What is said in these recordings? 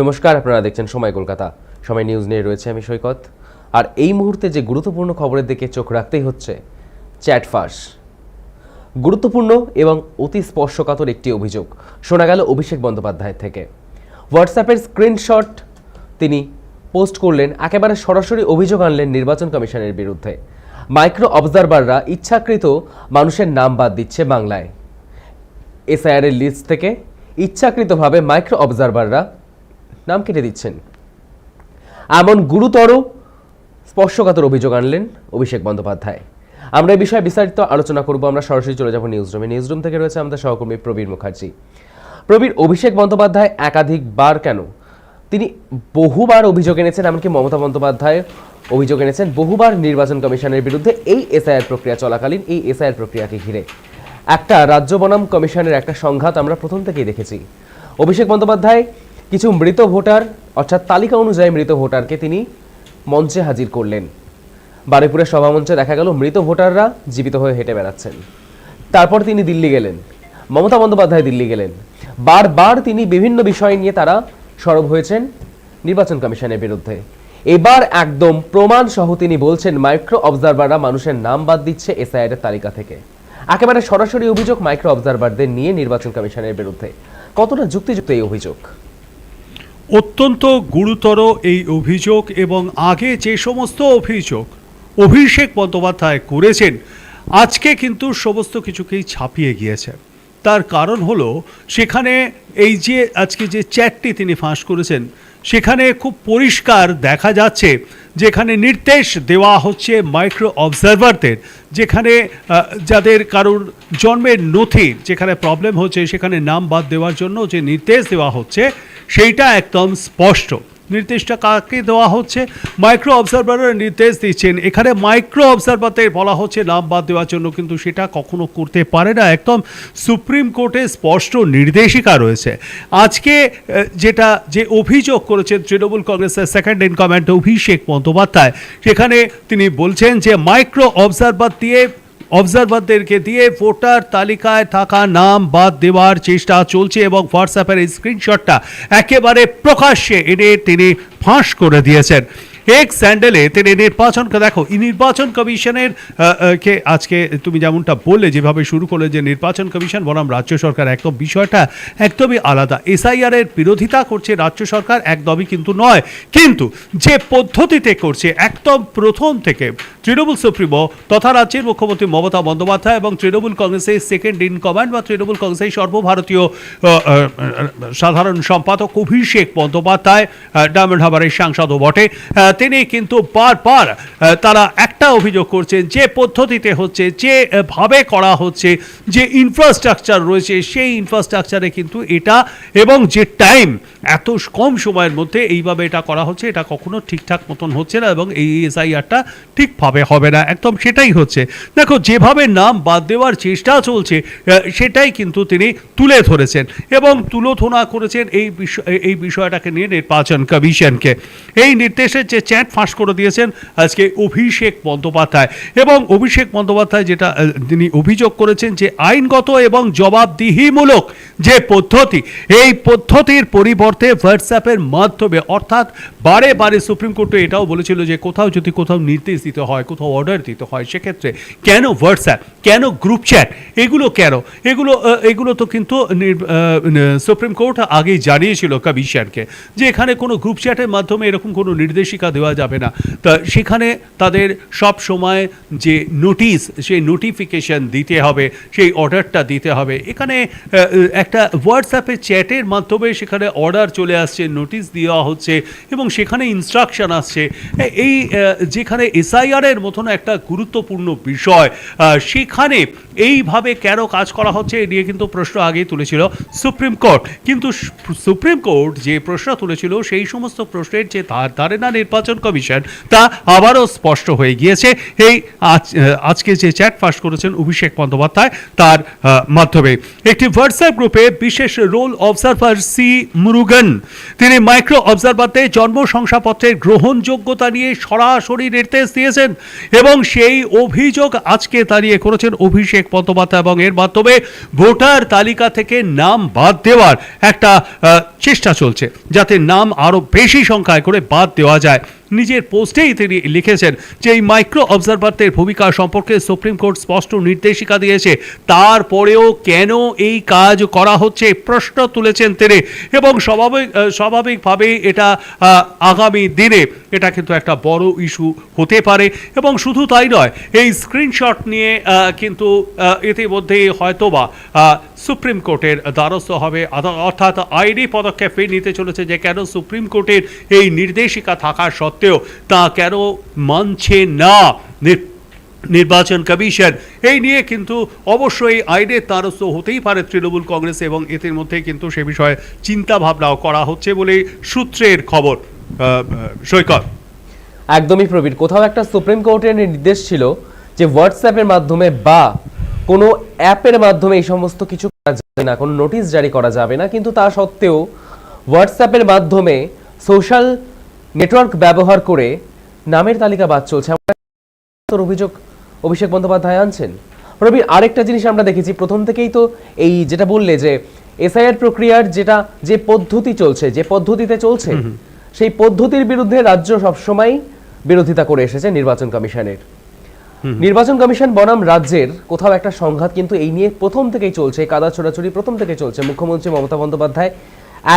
নমস্কার, আপনারা দেখছেন সময় কলকাতা। সময় নিউজ নিয়ে রয়েছে আমি সৈকত। আর এই মুহূর্তে যে গুরুত্বপূর্ণ খবরের দিকে চোখ রাখতেই হচ্ছে, চ্যাট ফাঁস। গুরুত্বপূর্ণ এবং অতি স্পর্শকাতর একটি অভিযোগ শোনা গেল অভিষেক বন্দ্যোপাধ্যায় থেকে। হোয়াটসঅ্যাপের স্ক্রিনশট তিনি পোস্ট করলেন, একেবারে সরাসরি অভিযোগ আনলেন নির্বাচন কমিশনের বিরুদ্ধে। মাইক্রো অবজারভাররা ইচ্ছাকৃত মানুষের নাম বাদ দিচ্ছে বাংলায়। এসআইআরের লিস্ট থেকে ইচ্ছাকৃতভাবে মাইক্রো অবজারভাররা নাম কেটে দিচ্ছেন। এমন গুরুতর স্পর্শকাতর অভিযোগ আনলেন অভিষেক বন্দ্যোপাধ্যায়। আমরা এই বিষয়ে বিস্তারিত আলোচনা করব। আমরা সরাসরি চলে যাব নিউজ রুমে নিউজ রুম থেকে রয়েছে আমাদের সহকর্মী প্রবীর মুখার্জি। প্রবীর, অভিষেক বন্দ্যোপাধ্যায় একাধিকবার কেন? তিনি বহুবার অভিযোগ এনেছেন, এমনকি মমতা বন্দ্যোপাধ্যায় অভিযোগ এনেছেন, বহুবার নির্বাচন কমিশনের বিরুদ্ধে এই এসআইআর প্রক্রিয়া চলাকালীন, এই এসআইআর প্রক্রিয়াকে ঘিরে। একটা রাজ্য বনাম কমিশনের একটা সংঘাত আমরা প্রথম থেকেই দেখেছি। অভিষেক বন্দ্যোপাধ্যায় কিছু মৃত ভোটার, অর্থাৎ তালিকা অনুযায়ী মৃত ভোটারকে তিনি মঞ্চে হাজির করলেন। বারুইপুরের সভামঞ্চে দেখা গেল মৃত ভোটাররা জীবিত হয়ে হেঁটে বেড়াচ্ছেন। তারপর তিনি দিল্লি গেলেন। মমতা বন্দ্যোপাধ্যায় দিল্লি গেলেন। বারবার তিনি বিভিন্ন বিষয় নিয়ে তারা সরব হয়েছেন নির্বাচন কমিশনের বিরুদ্ধে। এবার একদম প্রমাণ সহ তিনি বলছেন মাইক্রো অবজারভাররা মানুষের নাম বাদ দিচ্ছে এসআইআর এর তালিকা থেকে। একেবারে সরাসরি অভিযোগ মাইক্রো অবজারভারদের নিয়ে নির্বাচন কমিশনের বিরুদ্ধে। কতটা যুক্তিযুক্ত এই অভিযোগ? অত্যন্ত গুরুতর এই অভিযোগ এবং আগে যে সমস্ত অভিযোগ অভিষেক বন্দ্যোপাধ্যায় করেছেন, আজকে কিন্তু সমস্ত কিছুকেই ছাপিয়ে গিয়েছে। তার কারণ হলো, সেখানে এই যে আজকে যে চ্যাটটি তিনি ফাঁস করেছেন, সেখানে খুব পরিষ্কার দেখা যাচ্ছে যেখানে নির্দেশ দেওয়া হচ্ছে মাইক্রো অবজারভারদের, যেখানে যাদের কারোর জন্মের নথি যেখানে প্রবলেম হচ্ছে, সেখানে নাম বাদ দেওয়ার জন্য যে নির্দেশ দেওয়া হচ্ছে সেইটা একদম স্পষ্ট। নির্দেশটা কাকে দেওয়া হচ্ছে? মাইক্রো অবজারভারের নির্দেশ দিচ্ছেন। এখানে মাইক্রো অবজারভারদের বলা হচ্ছে, নাম বাদ দেওয়ার জন্য কিন্তু সেটা কখনো করতে পারে না। একদম সুপ্রিম কোর্টে স্পষ্ট নির্দেশিকা রয়েছে। আজকে যেটা, যে অভিযোগ করেছেন তৃণমূল কংগ্রেসের second in command Abhishek Bandyopadhyay, সেখানে তিনি বলছেন যে মাইক্রো অবজারভার দিয়ে অবজারভারদেরকে দিয়ে ভোটার তালিকায় থাকা নাম বাদ দেওয়ার চেষ্টা চলছে এবং হোয়াটসঅ্যাপের স্ক্রিনশটটা একেবারে প্রকাশ্যে এনে তিনি ফাঁস করে দিয়েছেন। এক স্যান্ডেলে তিনি নির্বাচনকে দেখো, এই নির্বাচন কমিশনের কে আজকে তুমি যেমনটা বললে, যেভাবে শুরু করলে যে নির্বাচন কমিশন, বনাম রাজ্য সরকার একদম বিষয়টা একদমই আলাদা। এসআইআর এর বিরোধিতা করছে রাজ্য সরকার একদমই কিন্তু নয়। কিন্তু যে পদ্ধতিতে করছে, একদম প্রথম থেকে তৃণমূল সুপ্রিমো তথা রাজ্যের মুখ্যমন্ত্রী মমতা বন্দ্যোপাধ্যায় এবং তৃণমূল কংগ্রেসের সেকেন্ড ইন কমান্ড বা তৃণমূল কংগ্রেসের সর্বভারতীয় সাধারণ সম্পাদক অভিষেক বন্দ্যোপাধ্যায় ডায়মন্ড হাবারের সাংসদও বটে। তিনি কিন্তু বারবার তারা একটা অভিযোগ করছেন যে পদ্ধতিতে হচ্ছে যে আহ, ভাবে করা হচ্ছে যে ইনফ্রাস্ট্রাকচার রয়েছে সেই ইনফ্রাস্ট্রাকচারে কিন্তু এটা এবং যে টাইম এত কম সময়ের মধ্যে এইভাবে এটা করা হচ্ছে এটা কখনো ঠিকঠাক মতন হচ্ছে না এবং এই এসআইআরটা ঠিকভাবে হবে না। একদম সেটাই হচ্ছে। দেখো যেভাবে নাম বাদ দেওয়ার চেষ্টা চলছে সেটাই কিন্তু তিনি তুলে ধরেছেন এবং তুলোধনা করেছেন এই বিষয় এই বিষয়টাকে নিয়ে নির্বাচন কমিশনকে। এই নির্দেশের যে চ্যাট ফাঁস করে দিয়েছেন আজকে অভিষেক বন্দ্যোপাধ্যায়। এবং অভিষেক বন্দ্যোপাধ্যায় যেটা তিনি অভিযোগ করেছেন যে আইনগত এবং জবাবদিহিমূলক যে পদ্ধতি, এই পদ্ধতির পরিবর্তে হোয়াটসঅ্যাপের মাধ্যমে, অর্থাৎ বারে বারে সুপ্রিম কোর্টে এটাও বলেছিল যে কোথাও যদি কোথাও নির্দেশ দিতে হয়, কোথাও অর্ডার দিতে হয়, সেক্ষেত্রে কেন হোয়াটসঅ্যাপ, কেন গ্রুপ চ্যাট এগুলো কেন? এগুলো এগুলো তো কিন্তু সুপ্রিম কোর্ট আগেই জানিয়েছিল কমিশনকে যে এখানে কোনো গ্রুপ চ্যাটের মাধ্যমে এরকম কোনো নির্দেশিকা দেওয়া যাবে না। তা সেখানে তাদের সব সময় যে নোটিশ সেই নোটিফিকেশন দিতে হবে, সেই অর্ডারটা দিতে হবে। এখানে একটা হোয়াটসঅ্যাপে চ্যাটের মাধ্যমে সেখানে অর্ডার চলে আসছে নোটিশ দেওয়া হচ্ছে এবং সেখানে ইনস্ট্রাকশন আসছে। এই যেখানে এসআইআর এর মতন একটা গুরুত্বপূর্ণ বিষয় সেখানে এইভাবে কেন কাজ করা হচ্ছে এ নিয়ে কিন্তু প্রশ্ন আগেই তুলেছিল সুপ্রিম কোর্ট। কিন্তু সুপ্রিম কোর্ট যে প্রশ্ন তুলেছিল সেই সমস্ত প্রশ্নের যে ধার ধারে না নির্বাচন কমিশন তা আবারও স্পষ্ট হয়ে গিয়েছে। এই আজ আজকে যে চ্যাট ফাঁস করেছেন অভিষেক বন্দ্যোপাধ্যায় তার মাধ্যমে। একটি হোয়াটসঅ্যাপ গ্রুপে বিশেষ রোল অবজারভার সি মুরুগন। তিনি মাইক্রো অবজারভারদের জন্ম শংসাপত্রের গ্রহণযোগ্যতা নিয়ে সরাসরি নির্দেশ দিয়েছেন এবং সেই অভিযোগ আজকে দাঁড়িয়ে করেছেন অভিষেক বন্দ্যোপাধ্যায় এবং এর মাধ্যমে ভোটার তালিকা থেকে নাম বাদ দেওয়ার একটা চেষ্টা চলছে, যাতে নাম আরও বেশি সংখ্যায় করে বাদ দেওয়া যায়। নিজের পোস্টেই তিনি লিখেছেন যে এই মাইক্রো অবজারভারদের ভূমিকা সম্পর্কে সুপ্রিম কোর্ট স্পষ্ট নির্দেশিকা দিয়েছে। তারপরেও কেন এই কাজ করা হচ্ছে প্রশ্ন তুলেছেন তিনি এবং স্বাভাবিক স্বাভাবিকভাবেই এটা আগামী দিনে এটা কিন্তু একটা বড় ইস্যু হতে পারে এবং শুধু তাই নয়, এই স্ক্রিনশট নিয়ে কিন্তু ইতিমধ্যেই হয়তোবা সুপ্রিম কোর্টের দ্বারস্থ হবে। অর্থাৎ আইনি পদক্ষেপ নিতে চলেছে যে কেন সুপ্রিম কোর্টের এই নির্দেশিকা থাকা সত্ত্বেও তা কেন মানছে না নির- নির্বাচন কমিশন। এই নিয়ে কিন্তু অবশ্যই আইনের দ্বারস্থ হতেই পারে তৃণমূল কংগ্রেস এবং এদের মধ্যে কিন্তু সে বিষয়ে চিন্তা ভাবনাও করা হচ্ছে বলে সূত্রের খবর। সৈকত। একদমই প্রবীর, কোথাও একটা সুপ্রিম কোর্টের নির্দেশ ছিল যে হোয়াটসঅ্যাপের মাধ্যমে বা কোনো অ্যাপের মাধ্যমে এই সমস্ত কিছু করা যাবে না কোনো নোটিশ জারি করা যাবে না কিন্তু তা সত্ত্বেও হোয়াটসঅ্যাপের মাধ্যমে সোশ্যাল নেটওয়ার্ক ব্যবহার করে নামের তালিকা বাদ চলছে। তোর অভিযোগ অভিষেক বন্দ্যোপাধ্যায় আনছেন। রবি আরেকটা জিনিস আমরা দেখেছি প্রথম থেকেই তো এই যেটা বললে যে এসআইআর প্রক্রিয়ার যেটা যে পদ্ধতি চলছে যে পদ্ধতিতে চলছে সেই পদ্ধতির বিরুদ্ধে রাজ্য সবসময় বিরোধিতা করে এসেছে নির্বাচন কমিশনের। নির্বাচন কমিশন বনাম রাজ্যের কোথাও একটা সংঘাত কিন্তু এই নিয়ে প্রথম থেকেই চলছে কাদা ছোড়াছুড়ি প্রথম থেকে চলছে। মুখ্যমন্ত্রী মমতা বন্দ্যোপাধ্যায়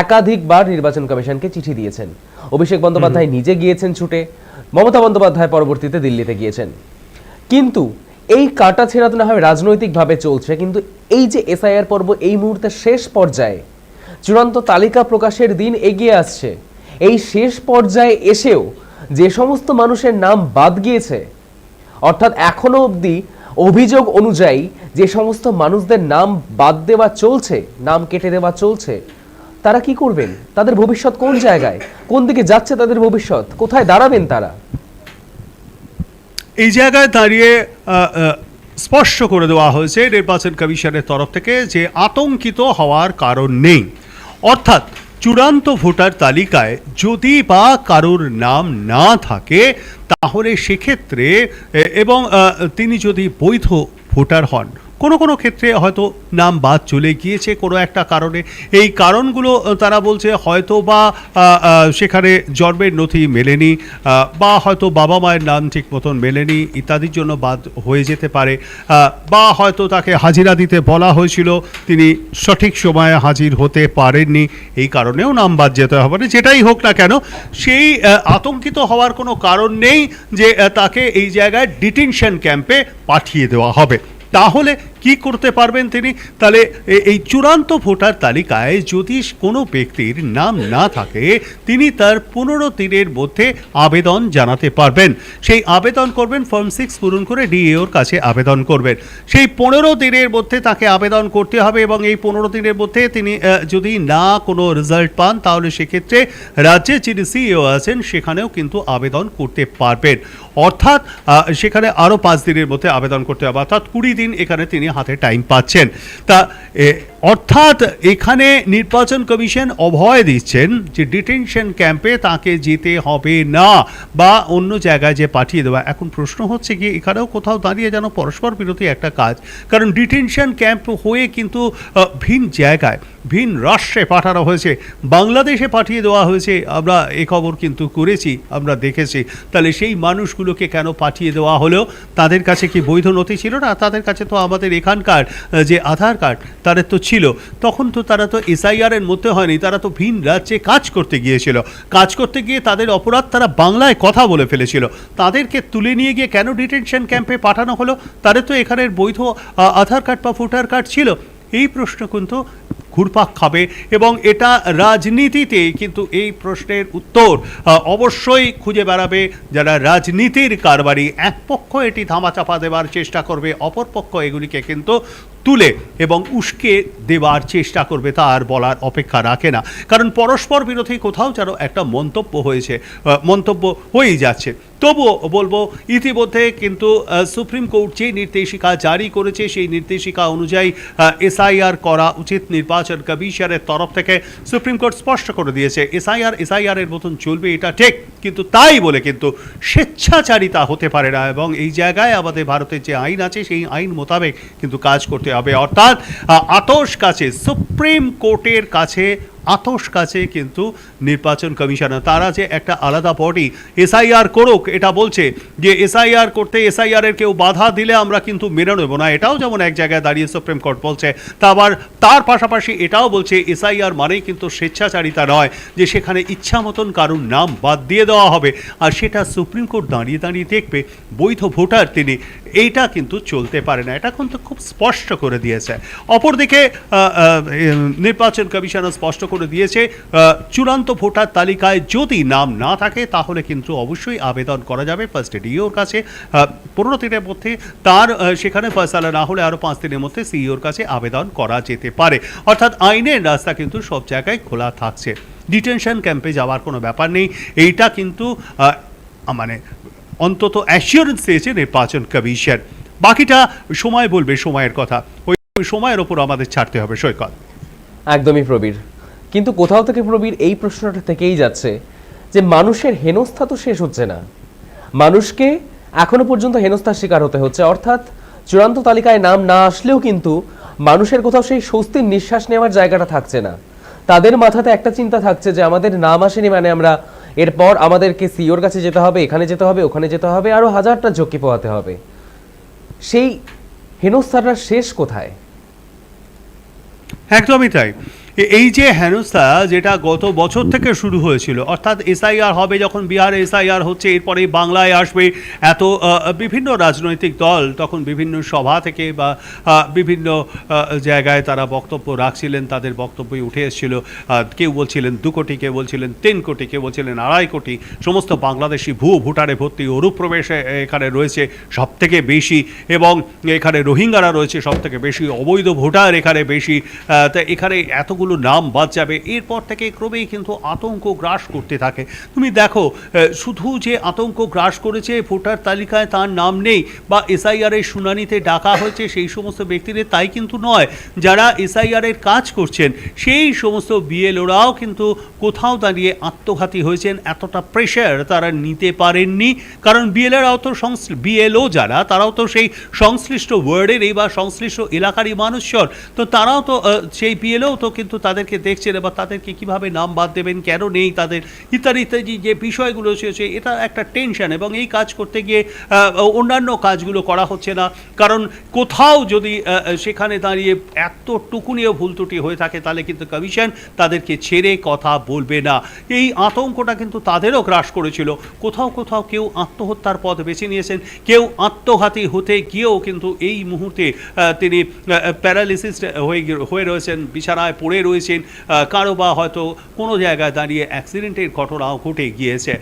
একাধিকবার নির্বাচন কমিশনকে চিঠি দিয়েছেন। অভিষেক বন্দ্যোপাধ্যায় নিজে গিয়েছেন ছুটে মমতা বন্দ্যোপাধ্যায় পরবর্তীতে দিল্লিতে গিয়েছেন। কিন্তু এই কাটা ছেঁড়া তো না হয় রাজনৈতিকভাবে চলছে কিন্তু এই যে এসআইআর পর্ব এই মুহূর্তে শেষ পর্যায়ে চূড়ান্ত তালিকা প্রকাশের দিন এগিয়ে আসছে। এই শেষ পর্যায়ে এসেও যে সমস্ত মানুষের নাম বাদ গিয়েছে অর্থাৎ এখনও অবধি অভিযোগ অনুযায়ী যে সমস্ত মানুষদের নাম বাদ দেওয়া চলছে, নাম কেটে দেওয়া চলছে, তারা কি করবেন? তাদের ভবিষ্যৎ কোন জায়গায়? কোন দিকে যাচ্ছে তাদের ভবিষ্যৎ? কোথায় দাঁড়াবেন তারা? এই জায়গায় দাঁড়িয়ে স্পষ্ট করে দেওয়া হয়েছে নির্বাচন কমিশনের তরফ থেকে যে আতঙ্কিত হওয়ার কারণ নেই। অর্থাৎ চূড়ান্ত ভোটার তালিকায় যদি বা কারোর নাম না থাকে, তাহলে সেক্ষেত্রে এবং তিনি যদি বৈধ ভোটার হন কোনো কোনো ক্ষেত্রে হয়তো নাম বাদ চলে গিয়েছে কোনো একটা কারণে। এই কারণগুলো তারা বলছে হয়তো বা সেখানে জন্মের নথি মেলেনি বা হয়তো বাবা মায়ের নাম ঠিক মতন মেলেনি ইত্যাদির জন্য বাদ হয়ে যেতে পারে বা হয়তো তাকে হাজিরা দিতে বলা হয়েছিল, তিনি সঠিক সময়ে হাজির হতে পারেননি, এই কারণেও নাম বাদ যেতে হবে না, যেটাই হোক না কেন, সেই আতঙ্কিত হওয়ার কোনো কারণ নেই যে তাকে এই জায়গায় ডিটেনশন ক্যাম্পে পাঠিয়ে দেওয়া হবে। তাহলে কি করতে পারবেন তিনি? তাহলে এই চূড়ান্ত ভোটার তালিকায় যদি কোনো ব্যক্তির নাম না থাকে, তিনি তার পনেরো দিনের মধ্যে আবেদন জানাতে পারবেন। সেই আবেদন করবেন, ফর্ম সিক্স পূরণ করে ডিএওর কাছে আবেদন করবেন। সেই পনেরো দিনের মধ্যে তাকে আবেদন করতে হবে এবং এই পনেরো দিনের মধ্যে তিনি যদি না কোনো রেজাল্ট পান, তাহলে সেক্ষেত্রে রাজ্যে যিনি সিইও আছেন, সেখানেও কিন্তু আবেদন করতে পারবেন। অর্থাৎ সেখানে আরও পাঁচ দিনের মধ্যে আবেদন করতে হবে। অর্থাৎ কুড়ি দিন এখানে তিনি হাতে টাইম পাচ্ছেন। তা অর্থাৎ এখানে নির্বাচন কমিশন অভয় দিচ্ছেন যে ডিটেনশন ক্যাম্পে তাকে যেতে হবে না বা অন্য জায়গায় যে পাঠিয়ে দেওয়া। এখন প্রশ্ন হচ্ছে কি, এখানেও কোথাও দাঁড়িয়ে যেন পরস্পর বিরোধী একটা কাজ। কারণ ডিটেনশন ক্যাম্প হয়ে কিন্তু ভিন জায়গায়। ভিন রাষ্ট্রে পাঠানো হয়েছে, বাংলাদেশে পাঠিয়ে দেওয়া হয়েছে, আমরা এ খবর কিন্তু করেছি, আমরা দেখেছি। তাহলে সেই মানুষগুলোকে কেন পাঠিয়ে দেওয়া হলো? তাদের কাছে কি বৈধ নথি ছিল না? তাদের কাছে তো আমাদের এখানকার যে আধার কার্ড, তাদের তো ছিল। তখন তো তারা তো এসআইআরের মধ্যে হয়নি, তারা তো ভিন রাজ্যে কাজ করতে গিয়েছিল। কাজ করতে গিয়ে তাদের অপরাধ তারা বাংলায় কথা বলে ফেলেছিল। তাদেরকে তুলে নিয়ে গিয়ে কেন ডিটেনশন ক্যাম্পে পাঠানো হলো? তাদের তো এখানের বৈধ আধার কার্ড বা ভোটার কার্ড ছিল। এই প্রশ্ন কিন্তু ঘুরপাক খাবে এবং এটা রাজনীতিতে কিন্তু এই প্রশ্নের উত্তর অবশ্যই খুঁজে বেড়াবে যারা রাজনীতির কারবারি। একপক্ষ এটি ধামাচাপা দেবার চেষ্টা করবে অপরপক্ষ এগুলিকে কিন্তু তুলে এবং উস্কে দেওয়ার চেষ্টা করবে তা আর বলার অপেক্ষা রাখে না। কারণ পরস্পর বিরোধী কোথাও যেন একটা মন্তব্য হয়েছে মন্তব্য হয়েই যাচ্ছে। তবুও বলব, ইতিমধ্যে কিন্তু সুপ্রিম কোর্ট যে নির্দেশিকা জারি করেছে, সেই নির্দেশিকা অনুযায়ী এসআইআর করা উচিত। নির্বাচন কমিশনের তরফ থেকে সুপ্রিম কোর্ট স্পষ্ট করে দিয়েছে, এসআইআর এসআইআর এর মতন চলবে এটা ঠিক, কিন্তু তাই বলে কিন্তু স্বেচ্ছাচারিতা হতে পারে না। এবং এই জায়গায় আমাদের ভারতের যে আইন আছে, সেই আইন মোতাবেক কিন্তু কাজ করতে হবে। অর্থাৎ আতস কাছে সুপ্রিম কোর্টের কাছে আতস কাছে কিন্তু নির্বাচন কমিশনার, তারা যে একটা আলাদা বডি এসআইআর করুক, এটা বলছে যে এসআইআর করতে এসআইআর এর কেউ বাধা দিলে আমরা কিন্তু মেনে নেব না। এটাও যেমন এক জায়গায় দাঁড়িয়ে সুপ্রিম কোর্ট বলছে, তা আবার তার পাশাপাশি এটাও বলছে এসআইআর মানেই কিন্তু স্বেচ্ছাচারিতা নয়, যে সেখানে ইচ্ছা মতন কারুর নাম বাদ দিয়ে দেওয়া হবে। আর সেটা সুপ্রিম কোর্ট দাঁড়িয়ে দাঁড়িয়ে দেখবে, বৈধ ভোটার তিনি, এইটা কিন্তু চলতে পারে না। এটা কিন্তু খুব স্পষ্ট করে দিয়েছে। অপরদিকে নির্বাচন কমিশনার স্পষ্ট করে দিয়েছে। চূড়ান্ত ভোটার তালিকায় যদি নাম না থাকে তাহলে কিন্তু অবশ্যই আবেদন করা যাবে ফার্স্ট ডিওর কাছে। আহ, পনেরো দিনের মধ্যে তার সেখানে ফয়সালা না হলে আরও পাঁচ দিনের মধ্যে সিইওর কাছে আবেদন করা যেতে পারে। অর্থাৎ আইনের রাস্তা কিন্তু সব জায়গায় খোলা থাকছে। ডিটেনশন ক্যাম্পে যাওয়ার কোনো ব্যাপার নেই। এইটা কিন্তু মানে অন্তত অ্যাসিওরেন্স দিয়েছে নির্বাচন কমিশন। বাকিটা সময় বলবে সময়ের কথা। ওই সময়ের ওপর আমাদের ছাড়তে হবে সৈকত। একদমই প্রবীর। কিন্তু কোথাও থেকে প্রবীর এই প্রশ্নটা থেকেই যাচ্ছে যে মানুষের হেনস্থা তো শেষ হচ্ছে না। মানুষকে এখনও পর্যন্ত হেনস্থার শিকার হতে হচ্ছে। অর্থাৎ চূড়ান্ত তালিকায় নাম না আসলেও কিন্তু মানুষের কোথাও সেই স্বস্তির নিঃশ্বাস নেওয়ার জায়গাটা থাকছে না। তাদের মাথাতে একটা চিন্তা থাকছে যে আমাদের নাম আসেনি মানে আমরা এরপর আমাদেরকে সিওর কাছে যেতে হবে, এখানে যেতে হবে, ওখানে যেতে হবে আরও হাজারটা ঝক্কি পোহাতে হবে। সেই হেনস্থাটা শেষ কোথায়? একদমই তাই। এই যে হেনস্থা যেটা গত বছর থেকে শুরু হয়েছিল, অর্থাৎ এসআইআর হবে যখন বিহারে এসআইআর হচ্ছে এরপরে বাংলায় আসবে এত বিভিন্ন রাজনৈতিক দল তখন বিভিন্ন সভা থেকে বা বিভিন্ন জায়গায় তারা বক্তব্য রাখছিলেন, তাদের বক্তব্যই উঠে এসেছিল। কেউ বলছিলেন দু কোটি, কেউ বলছিলেন তিন কোটি, কেউ বলছিলেন আড়াই কোটি, সমস্ত বাংলাদেশি ভুয়ো ভোটারে ভর্তি অনুপ্রবেশে এখানে রয়েছে সব থেকে বেশি এবং এখানে রোহিঙ্গারা রয়েছে সব থেকে বেশি, অবৈধ ভোটার এখানে বেশি তা এখানে এতগুলো নাম বাদ যাবে। এরপর থেকে ক্রমেই কিন্তু আতঙ্ক গ্রাস করতে থাকে। তুমি দেখো শুধু যে আতঙ্ক গ্রাস করেছে, ভোটার তালিকায় তার নাম নেই বা এসআইআরের শুনানিতে ডাকা হয়েছে সেই সমস্ত ব্যক্তিদের, তাই কিন্তু নয়। যারা এসআইআরের কাজ করছেন, সেই সমস্ত বিএলওরাও কিন্তু কোথাও দাঁড়িয়ে আত্মঘাতী হয়েছেন। এতটা প্রেশার তারা নিতে পারেননি। কারণ বিএলএরাও তো বিএলও যারা, তারাও তো সেই সংশ্লিষ্ট ওয়ার্ডেরই বা সংশ্লিষ্ট এলাকারই মানুষজন। তো তারাও তো সেই বিএলও তো কিন্তু তাদেরকে দেখছেন এবার তাদেরকে কীভাবে নাম বাদ দেবেন, কেন নেই তাদের, ইত্যাদি ইত্যাদি যে বিষয়গুলো হচ্ছে এটা একটা টেনশন এবং এই কাজ করতে গিয়ে অন্যান্য কাজগুলো করা হচ্ছে না। কারণ কোথাও যদি সেখানে দাঁড়িয়ে এতটুকুনিও ভুল ত্রুটি হয়ে থাকে, তাহলে কিন্তু কমিশন তাদেরকে ছেড়ে কথা বলবে না। এই আতঙ্কটা কিন্তু তাদেরও গ্রাস করেছিল। কোথাও কোথাও কেউ আত্মহত্যার পথ বেছে নিয়েছেন। কেউ আত্মঘাতী হতে গিয়েও কিন্তু এই মুহূর্তে তিনি প্যারালিসিস হয়ে হয়ে রয়েছেন, বিছানায় পড়ে রয়েছেন কারও বা হয়তো কোনো জায়গায় দাঁড়িয়ে অ্যাক্সিডেন্টের ঘটনাও ঘটে গিয়েছে।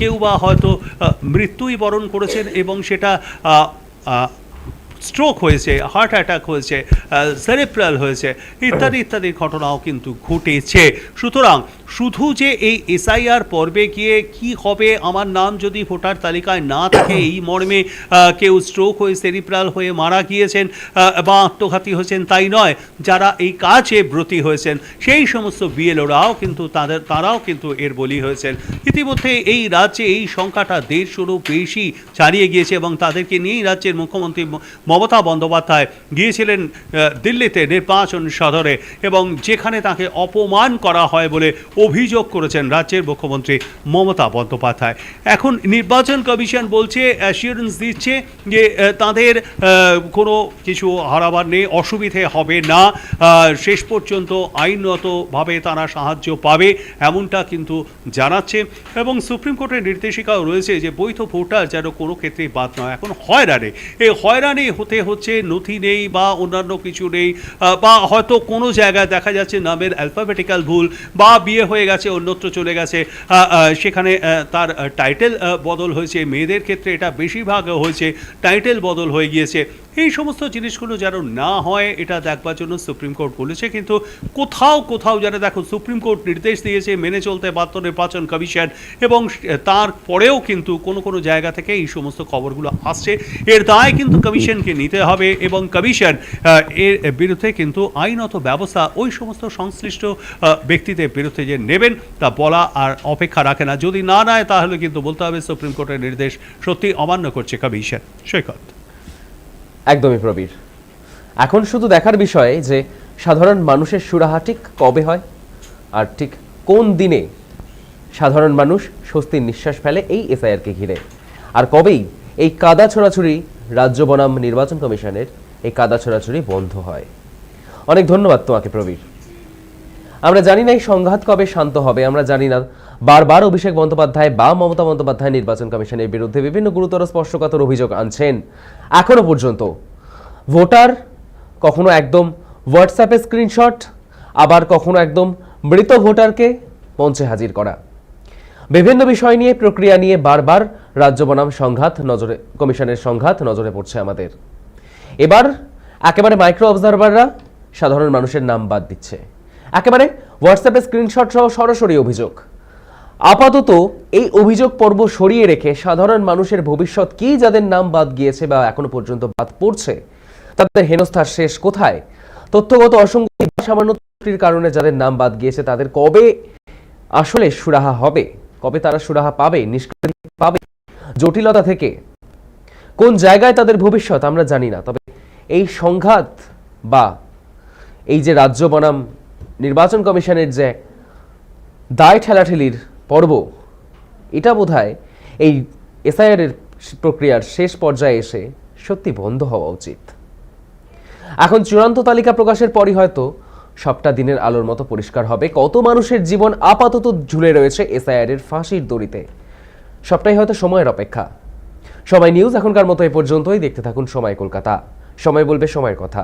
কেউ বা হয়তো মৃত্যুই বরণ করেছেন এবং সেটা স্ট্রোক হয়েছে হার্ট অ্যাটাক হয়েছে সেরেপ্রাল হয়েছে, ইত্যাদি ইত্যাদি ঘটনাও কিন্তু ঘটেছে। সুতরাং শুধু যে এই এসআইআর পর্বে গিয়ে কি হবে, আমার নাম যদি ভোটার তালিকায় না থাকে, এই মর্মে কেউ স্ট্রোক হয়ে সেরিপ্রাল হয়ে মারা গিয়েছেন বা আত্মঘাতী হয়েছেন, তাই নয়। যারা এই কাজে ব্রতী হয়েছেন, সেই সমস্ত বিএলওরাও কিন্তু তাদের, তারাও কিন্তু এর বলি হয়েছেন। ইতিমধ্যে এই রাজ্যে এই সংখ্যাটা দেড়শোরও বেশি ছাড়িয়ে গিয়েছে এবং তাদেরকে নিয়েই রাজ্যের মুখ্যমন্ত্রী মমতা বন্দ্যোপাধ্যায় গিয়েছিলেন দিল্লিতে নির্বাচন সদরে এবং যেখানে তাকে অপমান করা হয় বলে অভিযোগ করেছেন রাজ্যের মুখ্যমন্ত্রী মমতা বন্দ্যোপাধ্যায়। এখন নির্বাচন কমিশন বলছে অ্যাসিওরেন্স দিচ্ছে যে তাদের কোনো কিছু হারাবার নেই, অসুবিধে হবে না। শেষ পর্যন্ত আইনগতভাবে তারা সাহায্য পাবে এমনটা কিন্তু জানাচ্ছে। এবং সুপ্রিম কোর্টের নির্দেশিকাও রয়েছে যে, বৈধ ভোটার যেন কোনো ক্ষেত্রেই বাদ নয় এখন হয়রানি। এই হয়রানি হতে হচ্ছে, নথি নেই বা অন্যান্য কিছু নেই। বা হয়তো কোনো জায়গায় দেখা যাচ্ছে নামের অ্যালফাবেটিক্যাল ভুল বা বিয়ে হয়ে গেছে, অন্যত্র চলে গেছে। সেখানে তার টাইটেল বদল হয়েছে। মেয়েদের ক্ষেত্রে এটা বেশিরভাগ হয়েছে। টাইটেল বদল হয়ে গিয়েছে। এই সমস্ত জিনিসগুলো যেন না হয়, এটা দেখবার জন্য সুপ্রিম কোর্ট বলেছে, কিন্তু কোথাও কোথাও যেন দেখো সুপ্রিম কোর্ট নির্দেশ দিয়েছে, মেনে চলতে বাধ্য নির্বাচন কমিশন, এবং তারপরেও কিন্তু কোনো কোনো জায়গা থেকে এই সমস্ত খবরগুলো আসছে। এর দায় কিন্তু কমিশনকে নিতে হবে, এবং কমিশন এর বিরুদ্ধে কিন্তু আইনত ব্যবস্থা ওই সমস্ত সংশ্লিষ্ট ব্যক্তিদের বিরুদ্ধে যে নেবেন, তা বলা আর অপেক্ষা রাখে না। যদি না নেয়, তাহলে কিন্তু বলতে হবে সুপ্রিম কোর্টের নির্দেশ সত্যি অমান্য করছে কমিশন। সৈকত। একদমই প্রবীর। এখন শুধু দেখার বিষয় যে সাধারণ মানুষের সুরাহা ঠিক কবে হয় আর ঠিক কোন দিনে সাধারণ মানুষ স্বস্তির নিঃশ্বাস ফেলে এই এফআইআরকে ঘিরে। আর কবেই এই কাদা ছোড়াছুরি রাজ্য বনাম নির্বাচন কমিশনের এই কাদা ছোড়াছুরি বন্ধ হয়। অনেক ধন্যবাদ তোমাকে প্রবীর। আমরা জানি না এই সংঘাত কবে শান্ত হবে, আমরা জানি না। বারবার অভিষেক বন্দ্যোপাধ্যায় বা মমতা বন্দ্যোপাধ্যায় নির্বাচন কমিশনের বিরুদ্ধে বিভিন্ন গুরুতর স্পর্শকাতর অভিযোগ আনছেন। এখনও পর্যন্ত ভোটার কখনো একদম হোয়াটসঅ্যাপে স্ক্রিনশট আবার কখনো একদম মৃত ভোটারকে মঞ্চে হাজির করা। বিভিন্ন বিষয় নিয়ে, প্রক্রিয়া নিয়ে বারবার রাজ্য বনাম সংঘাত, নজরে, কমিশনের সংঘাত নজরে পড়ছে আমাদের। এবার একেবারে মাইক্রো অবজারভাররা সাধারণ মানুষের নাম বাদ দিচ্ছে। একেবারে হোয়াটসঅ্যাপে স্ক্রিনশট সহ সরাসরি অভিযোগ। আপাতত এই অভিযোগ পর্ব সরিয়ে রেখে সাধারণ মানুষের ভবিষ্যৎ কি যাদের নাম বাদ গিয়েছে বা এখনও পর্যন্ত বাদ পড়ছে, তাদের হেনস্থার শেষ কোথায়? তথ্যগত অসঙ্গতি বা কারণে যাদের নাম বাদ গিয়েছে, তাদের কবে আসলে সুরাহা হবে? কবে তারা সুরাহা পাবে, নিষ্কৃতি পাবে? জটিলতা থেকে কোন জায়গায় তাদের ভবিষ্যৎ আমরা জানি না, তবে এই সংঘাত বা এই যে রাজ্য বনাম নির্বাচন কমিশনের যে দায় ঠেলাঠেলির পর্ব, এটা বোধহয় এই এসআইআর এর প্রক্রিয়ার শেষ পর্যায়ে এসে সত্যি বন্ধ হওয়া উচিত। এখন চূড়ান্ত তালিকা প্রকাশের পরই হয়তো সবটা দিনের আলোর মতো পরিষ্কার হবে। কত মানুষের জীবন আপাতত ঝুলে রয়েছে এসআইআর এর ফাঁসির দড়িতে। সবটাই হয়তো সময়ের অপেক্ষা। সময় নিউজ এখনকার মতো এ পর্যন্তই। দেখতে থাকুন সময় কলকাতা। সময় বলবে সময়ের কথা।